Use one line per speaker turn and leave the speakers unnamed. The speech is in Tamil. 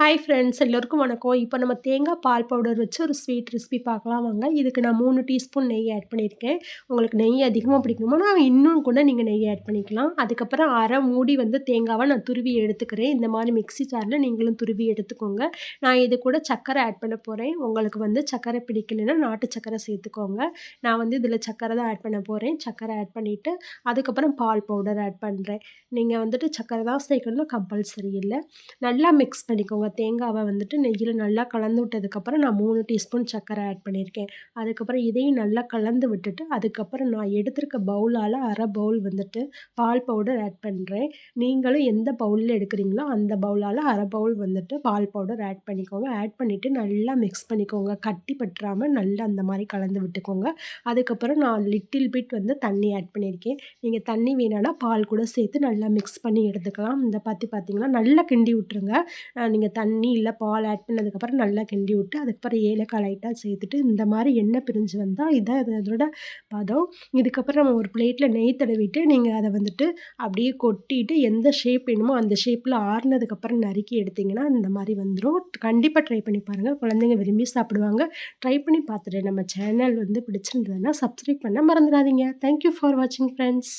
ஹாய் ஃப்ரெண்ட்ஸ் எல்லோருக்கும் வணக்கம். இப்போ நம்ம தேங்காய் பால் பவுடர் வச்சு ஒரு ஸ்வீட் ரெசிபி பார்க்கலாம் வாங்க. இதுக்கு நான் மூணு டீஸ்பூன் நெய் ஆட் பண்ணியிருக்கேன். உங்களுக்கு நெய் அதிகமாக பிடிக்குமோ நான் இன்னும் கூட நீங்கள் நெய் ஆட் பண்ணிக்கலாம். அதுக்கப்புறம் அரை மூடி வந்து தேங்காவை நான் துருவி எடுத்துக்கிறேன். இந்த மாதிரி மிக்சி ஜாரில் நீங்களும் துருவி எடுத்துக்கோங்க. நான் இது கூட சர்க்கரை ஆட் பண்ண போகிறேன் உங்களுக்கு வந்து சர்க்கரை பிடிக்கலைன்னா நாட்டு சர்க்கரை சேர்த்துக்கோங்க. நான் வந்து இதில் சர்க்கரை தான் ஆட் பண்ண போகிறேன் சர்க்கரை ஆட் பண்ணிவிட்டு அதுக்கப்புறம் பால் பவுடர் ஆட் பண்ணுறேன் நீங்கள் வந்துட்டு சர்க்கரை தான் சேர்க்கணும் கம்பல்சரி இல்லை. நல்லா மிக்ஸ் பண்ணிக்கோங்க. தேங்காவை வந்துட்டு நெய்யில் நல்லா கலந்து விட்டதுக்கப்புறம் நான் மூணு டீஸ்பூன் சர்க்கரை ஆட் பண்ணியிருக்கேன். அதுக்கப்புறம் இதையும் நல்லா கலந்து விட்டுட்டு அதுக்கப்புறம் நான் எடுத்திருக்க பவுலால் அரை பவுல் வந்துட்டு பால் பவுடர் ஆட் பண்ணுறேன் நீங்களும் எந்த பவுலில் எடுக்கிறீங்களோ அந்த பவுலால் அரை பவுல் வந்துட்டு பால் பவுடர் ஆட் பண்ணிக்கோங்க. ஆட் பண்ணிவிட்டு நல்லா மிக்ஸ் பண்ணிக்கோங்க. கட்டி பற்றாமல் நல்லா அந்த மாதிரி கலந்து விட்டுக்கோங்க. அதுக்கப்புறம் நான் லிட்டில் பிட் வந்து தண்ணி ஆட் பண்ணியிருக்கேன். நீங்கள் தண்ணி வேணும்னா பால் கூட சேர்த்து நல்லா மிக்ஸ் பண்ணி எடுத்துக்கலாம். இந்த பற்றி பார்த்தீங்கன்னா நல்லா கிண்டி விட்ருங்க நீங்கள் தண்ணி இல்லை பால் ஆட் பண்ணதுக்கப்புறம் நல்லா கிண்டி விட்டு அதுக்கப்புறம் ஏலக்காய் லைட்டாக சேர்த்துட்டு இந்த மாதிரி எண்ணெய் பிரிஞ்சு வந்தால் இதான் இதோட அதோட பதம். இதுக்கப்புறம் நம்ம ஒரு பிளேட்டில் நெய் தடவிட்டு நீங்கள் அதை வந்துட்டு அப்படியே கொட்டிட்டு எந்த ஷேப் வேணுமோ அந்த ஷேப்பில் ஆறுனதுக்கப்புறம் நறுக்கி எடுத்திங்கன்னா இந்த மாதிரி வந்துடும் கண்டிப்பாக ட்ரை பண்ணி பாருங்கள் குழந்தைங்க விரும்பி சாப்பிடுவாங்க. ட்ரை பண்ணி பார்த்துட்டு நம்ம சேனல் வந்து பிடிச்சிருந்ததுன்னா சப்ஸ்கிரைப் பண்ண மறந்துடாதீங்க. தேங்க்யூ ஃபார் வாட்சிங் ஃப்ரெண்ட்ஸ்